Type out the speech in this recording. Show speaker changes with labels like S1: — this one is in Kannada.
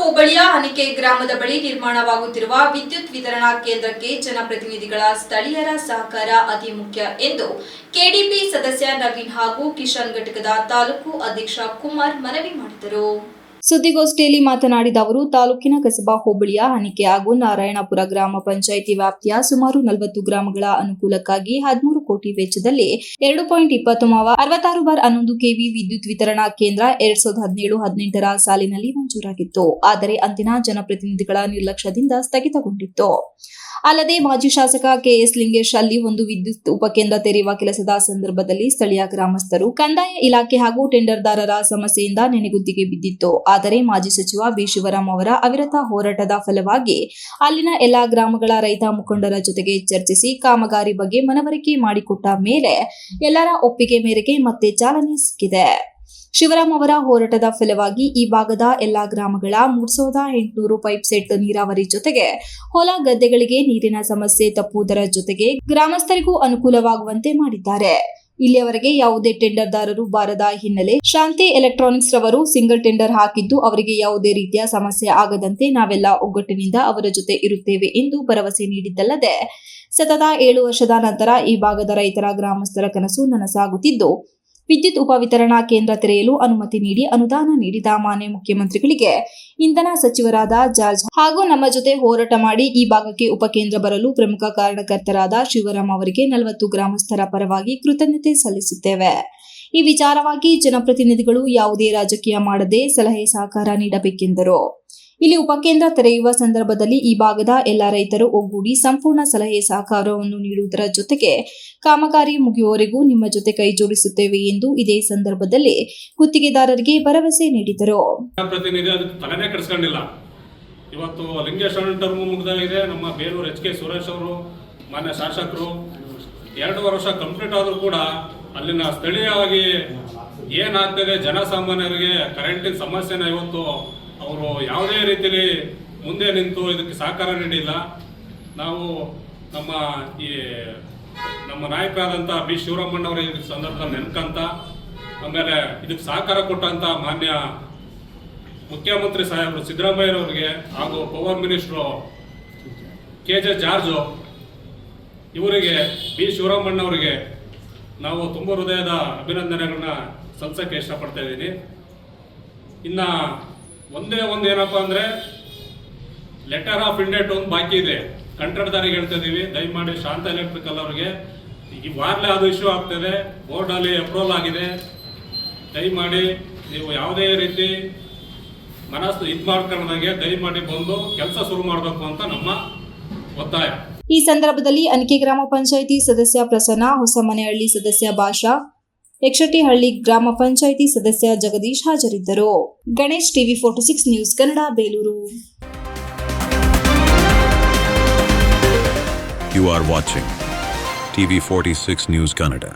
S1: ಹೋಬಳಿಯ ಹನಿಕೆ ಗ್ರಾಮದ ಬಳಿ ನಿರ್ಮಾಣವಾಗುತ್ತಿರುವ ವಿದ್ಯುತ್ ವಿತರಣಾ ಕೇಂದ್ರಕ್ಕೆ ಜನಪ್ರತಿನಿಧಿಗಳ ಸ್ಥಳೀಯರ ಸಹಕಾರ ಅತಿ ಮುಖ್ಯ ಎಂದು ಕೆಡಿಪಿ ಸದಸ್ಯ ನವೀನ್ ಹಾಗೂ ಕಿಶನ್ ಘಟಕದ ತಾಲೂಕು ಅಧ್ಯಕ್ಷ ಕುಮಾರ್ ಮನವಿ ಮಾಡಿದರು. ಸುದ್ದಿಗೋಷ್ಠಿಯಲ್ಲಿ ಮಾತನಾಡಿದ ಅವರು, ತಾಲೂಕಿನ ಕಸಬಾ ಹೋಬಳಿಯ ಹನಿಕೆ ಹಾಗೂ ನಾರಾಯಣಪುರ ಗ್ರಾಮ ಪಂಚಾಯಿತಿ ವ್ಯಾಪ್ತಿಯ ಸುಮಾರು ನಲವತ್ತು ಗ್ರಾಮಗಳ ಅನುಕೂಲಕ್ಕಾಗಿ ಹದಿಮೂರು ಕೋಟಿ ವೆಚ್ಚದಲ್ಲಿ ಎರಡು ಪಾಯಿಂಟ್ ಇಪ್ಪತ್ತು ಅರವತ್ತಾರು ಬಾರ್ ಹನ್ನೊಂದು ಕೆವಿ ವಿದ್ಯುತ್ ವಿತರಣಾ ಕೇಂದ್ರ ಎರಡ್ ಸಾವಿರದ ಹದಿನೇಳು ಹದಿನೆಂಟರ ಸಾಲಿನಲ್ಲಿ ಮಂಜೂರಾಗಿತ್ತು. ಆದರೆ ಅಂದಿನ ಜನಪ್ರತಿನಿಧಿಗಳ ನಿರ್ಲಕ್ಷ್ಯದಿಂದ ಸ್ಥಗಿತಗೊಂಡಿತ್ತು. ಅಲ್ಲದೆ ಮಾಜಿ ಶಾಸಕ ಕೆಎಸ್ ಲಿಂಗೇಶ್ ಅಲ್ಲಿ ಒಂದು ವಿದ್ಯುತ್ ಉಪಕೇಂದ್ರ ತೆರೆಯುವ ಕೆಲಸದ ಸಂದರ್ಭದಲ್ಲಿ ಸ್ಥಳೀಯ ಗ್ರಾಮಸ್ಥರು ಕಂದಾಯ ಇಲಾಖೆ ಹಾಗೂ ಟೆಂಡರ್ದಾರರ ಸಮಸ್ಯೆಯಿಂದ ನೆನೆಗುದ್ದಿಗೆ ಬಿದ್ದಿತ್ತು. ಆದರೆ ಮಾಜಿ ಸಚಿವ ಬಿ. ಶಿವರಾಮ್ ಅವರ ಅವಿರತ ಹೋರಾಟದ ಫಲವಾಗಿ ಅಲ್ಲಿನ ಎಲ್ಲಾ ಗ್ರಾಮಗಳ ರೈತ ಮುಖಂಡರ ಜೊತೆಗೆ ಚರ್ಚಿಸಿ ಕಾಮಗಾರಿ ಬಗ್ಗೆ ಮನವರಿಕೆ ಮಾಡಿಕೊಟ್ಟ ಮೇಲೆ ಎಲ್ಲರ ಒಪ್ಪಿಗೆ ಮೇರೆಗೆ ಮತ್ತೆ ಚಾಲನೆ ಸಿಕ್ಕಿದೆ. ಶಿವರಾಮ್ ಅವರ ಹೋರಾಟದ ಫಲವಾಗಿ ಈ ಭಾಗದ ಎಲ್ಲಾ ಗ್ರಾಮಗಳ ಮೂರ್ ಸಾವಿರದ ಎಂಟುನೂರು ಪೈಪ್ ಸೆಟ್ ನೀರಾವರಿ ಜೊತೆಗೆ ಹೊಲ ಗದ್ದೆಗಳಿಗೆ ನೀರಿನ ಸಮಸ್ಯೆ ತಪ್ಪುವುದರ ಜೊತೆಗೆ ಗ್ರಾಮಸ್ಥರಿಗೂ ಅನುಕೂಲವಾಗುವಂತೆ ಮಾಡಿದ್ದಾರೆ. ಇಲ್ಲಿಯವರೆಗೆ ಯಾವುದೇ ಟೆಂಡರ್ದಾರರು ಬಾರದ ಹಿನ್ನೆಲೆ ಶಾಂತಿ ಎಲೆಕ್ಟ್ರಾನಿಕ್ಸ್ ರವರು ಸಿಂಗಲ್ ಟೆಂಡರ್ ಹಾಕಿದ್ದು ಅವರಿಗೆ ಯಾವುದೇ ರೀತಿಯ ಸಮಸ್ಯೆ ಆಗದಂತೆ ನಾವೆಲ್ಲ ಒಗ್ಗಟ್ಟಿನಿಂದ ಅವರ ಜೊತೆ ಇರುತ್ತೇವೆ ಎಂದು ಭರವಸೆ ನೀಡಿದ್ದಲ್ಲದೆ ಸತತ ಏಳು ವರ್ಷದ ನಂತರ ಈ ಭಾಗದ ರೈತರ ಗ್ರಾಮಸ್ಥರ ಕನಸು ನನಸಾಗುತ್ತಿದ್ದು ವಿದ್ಯುತ್ ಉಪವಿತರಣಾ ಕೇಂದ್ರ ತೆರೆಯಲು ಅನುಮತಿ ನೀಡಿ ಅನುದಾನ ನೀಡಿದ ಮಾನ್ಯ ಮುಖ್ಯಮಂತ್ರಿಗಳಿಗೆ ಇಂಧನ ಸಚಿವರಾದ ಜಾರ್ಜ್ ಹಾಗೂ ನಮ್ಮ ಜೊತೆ ಹೋರಾಟ ಮಾಡಿ ಈ ಭಾಗಕ್ಕೆ ಉಪಕೇಂದ್ರ ಬರಲು ಪ್ರಮುಖ ಕಾರಣಕರ್ತರಾದ ಶಿವರಾಮ್ ಅವರಿಗೆ ನಲವತ್ತು ಗ್ರಾಮಸ್ಥರ ಪರವಾಗಿ ಕೃತಜ್ಞತೆ ಸಲ್ಲಿಸುತ್ತೇವೆ. ಈ ವಿಚಾರವಾಗಿ ಜನಪ್ರತಿನಿಧಿಗಳು ಯಾವುದೇ ರಾಜಕೀಯ ಮಾಡದೆ ಸಲಹೆ ಸಹಕಾರ ನೀಡಬೇಕೆಂದರು. ಇಲ್ಲಿ ಉಪಕೇಂದ್ರ ತೆರೆಯುವ ಸಂದರ್ಭದಲ್ಲಿ ಈ ಭಾಗದ ಎಲ್ಲ ರೈತರು ಒಗ್ಗೂಡಿ ಸಂಪೂರ್ಣ ಸಲಹೆ ಸಹಕಾರವನ್ನು ನೀಡುವುದರ ಜೊತೆಗೆ ಕಾಮಗಾರಿ ಮುಗಿಯುವವರೆಗೂ ನಿಮ್ಮ ಜೊತೆ ಕೈ ಜೋಡಿಸುತ್ತೇವೆ ಎಂದು ಇದೇ ಸಂದರ್ಭದಲ್ಲಿ ಗುತ್ತಿಗೆದಾರರಿಗೆ ಭರವಸೆ ನೀಡಿದರು.
S2: ಇವತ್ತು ನಮ್ಮ ಬೇಲೂರು ಎಚ್ ಸುರೇಶ್ ಅವರು, ಮಾನ್ಯ ಶಾಸಕರು, ಎರಡು ವರ್ಷ ಕಂಪ್ಲೀಟ್ ಆದರೂ ಕೂಡ ಅಲ್ಲಿನ ಸ್ಥಳೀಯವಾಗಿ ಏನಾಗ್ತದೆ, ಜನಸಾಮಾನ್ಯರಿಗೆ ಕರೆಂಟಿನ ಸಮಸ್ಯೆನ ಇವತ್ತು ಅವರು ಯಾವುದೇ ರೀತಿಯಲ್ಲಿ ಮುಂದೆ ನಿಂತು ಇದಕ್ಕೆ ಸಹಕಾರ ನೀಡಿಲ್ಲ. ನಾವು ನಮ್ಮ ಈ ನಮ್ಮ ನಾಯಕರಾದಂಥ ಬಿ ಶಿವರಾಮಣ್ಣವರ ಈ ಸಂದರ್ಭದಲ್ಲಿ ನೆನ್ಕಂತ, ಆಮೇಲೆ ಇದಕ್ಕೆ ಸಹಕಾರ ಕೊಟ್ಟಂತ ಮಾನ್ಯ ಮುಖ್ಯಮಂತ್ರಿ ಸಾಹೇಬರು ಸಿದ್ದರಾಮಯ್ಯರವರಿಗೆ ಹಾಗೂ power minister K J George, ಇವರಿಗೆ ಬಿ ಶಿವರಾಮಣ್ಣವರಿಗೆ ನಾವು ತುಂಬ ಹೃದಯದ ಅಭಿನಂದನೆಗಳನ್ನ ಸಲ್ಲಿಸೋಕ್ಕೆ ಇಷ್ಟಪಡ್ತಾ ಇದ್ದೀನಿ. ಇನ್ನು ಒಂದೇ ಒಂದು ಏನಪ್ಪ ಅಂದರೆ ಲೆಟರ್ ಆಫ್ ಇಂಡೆಟ್ ಒಂದು ಬಾಕಿ ಇದೆ. ಕಂಟ್ರಡ್ದಾರಿಗೆ ಹೇಳ್ತಾ ಇದೀವಿ ದಯಮಾಡಿ ಶಾಂತ ಎಲೆಕ್ಟ್ರಿಕಲ್ ಅವರಿಗೆ. ಈ ವಾರ್ಲೆ ಅದು ಇಶ್ಯೂ ಆಗ್ತದೆ. ಬೋರ್ಡಲ್ಲಿ ಅಪ್ರೂವಲ್ ಆಗಿದೆ. ದಯಮಾಡಿ ನೀವು ಯಾವುದೇ ರೀತಿ ಮನಸ್ಸು ಇದು ಮಾಡ್ಕೊಂಡಾಗೆ ದಯಮಾಡಿ ಬಂದು ಕೆಲಸ ಶುರು ಮಾಡಬೇಕು ಅಂತ ನಮ್ಮ ಒತ್ತಾಯ.
S1: ಈ ಸಂದರ್ಭದಲ್ಲಿ ಅನಿಕೆ ಗ್ರಾಮ ಪಂಚಾಯಿತಿ ಸದಸ್ಯ ಪ್ರಸನ್ನ, ಹೊಸಮನೆಹಳ್ಳಿ ಸದಸ್ಯ ಭಾಷಾ, ಯಕ್ಷಟಿಹಳ್ಳಿ ಗ್ರಾಮ ಪಂಚಾಯಿತಿ ಸದಸ್ಯ ಜಗದೀಶ್ ಹಾಜರಿದ್ದರು Ganesh TV forty six news Kannada, Belur
S3: You are watching TV46 News Canada.